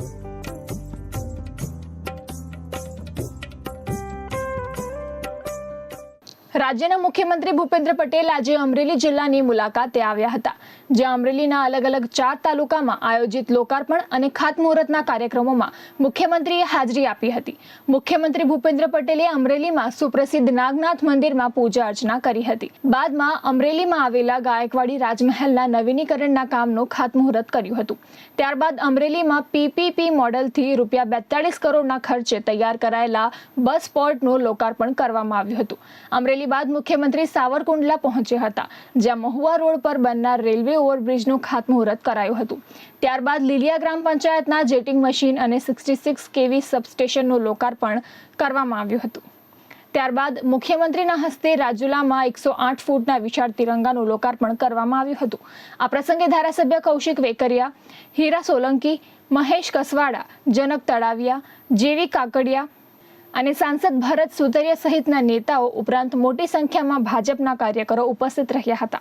Thanks. રાજ્યના મુખ્યમંત્રી ભૂપેન્દ્ર પટેલ આજે અમરેલી જિલ્લાની મુલાકાતે આવ્યા હતા, જ્યાં અમરેલીના અલગ અલગ ચાર તાલુકામાં આયોજિત લોકાર્પણ અને ખાતમુહૂર્તના કાર્યક્રમોમાં મુખ્યમંત્રીએ હાજરી આપી હતી. મુખ્યમંત્રી ભૂપેન્દ્ર પટેલે અમરેલીમાં સુપ્રસિદ્ધ નાગનાથ મંદિરમાં પૂજા અર્ચના કરી હતી. બાદમાં અમરેલીમાં આવેલા ગાયકવાડી રાજમહેલના નવીનીકરણના કામનું ખાતમુહૂર્ત કર્યું હતું. ત્યારબાદ અમરેલીમાં પીપીપી મોડલથી રૂપિયા બેતાળીસ કરોડના ખર્ચે તૈયાર કરાયેલા બસ પોર્ટનું લોકાર્પણ કરવામાં આવ્યું હતું. અમરેલી બાદ મુખ્યમંત્રી સાવરકુંડલા પહોંચ્યા હતા, જ્યાં મહુવા રોડ પર બનનાર રેલવે ઓવરબ્રિજનું ખાતમુહૂર્ત કરાયું હતું. ત્યારબાદ લીલિયા ગ્રામ પંચાયતના જેટિંગ મશીન અને સિક્સટી સિક્સ કેવી સબસ્ટેશનનું લોકાર્પણ કરવામાં આવ્યું હતું. ત્યારબાદ મુખ્યમંત્રીના હસ્તે રાજુલામાં એકસો આઠ ફૂટના વિશાળ તિરંગાનું લોકાર્પણ કરવામાં આવ્યું હતું. આ પ્રસંગે ધારાસભ્ય કૌશિક વેકરિયા, હીરા સોલંકી, મહેશ કસવાડા, જનક તળાવિયા જેવી કાકડિયા અને સાંસદ ભરત સુતરિયા સહિતના નેતાઓ ઉપરાંત મોટી સંખ્યામાં ભાજપના કાર્યકરો ઉપસ્થિત રહ્યા હતા.